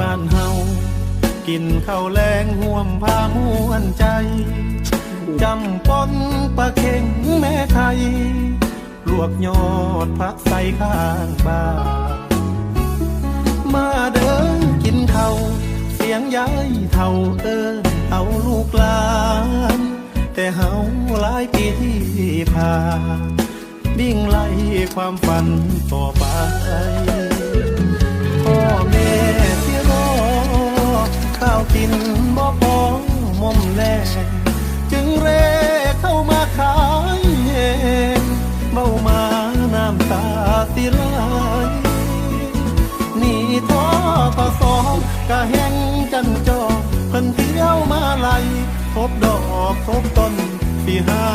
บ้านเฮากินข้าวแรงห่วมพามวนใจจำปนปลาเข็งแม่ไทยลวกยอดพักใส่ข้างบ้านมาเดินกินเขาวเสียงย้ายเท่าเอินเอาลูกหลานแต่เฮาหลายปีที่ผ่านบิ่งไล่ความฝันต่อไป บ่พอมอมแลจึงเรเข้ามาขายเองเบ้ามาน้ำตาสิไหลนี่ท้อก็สองกะแห้งจันจอเพิ่นเที่ยวมาไล่พบดอกพบต้นปีหา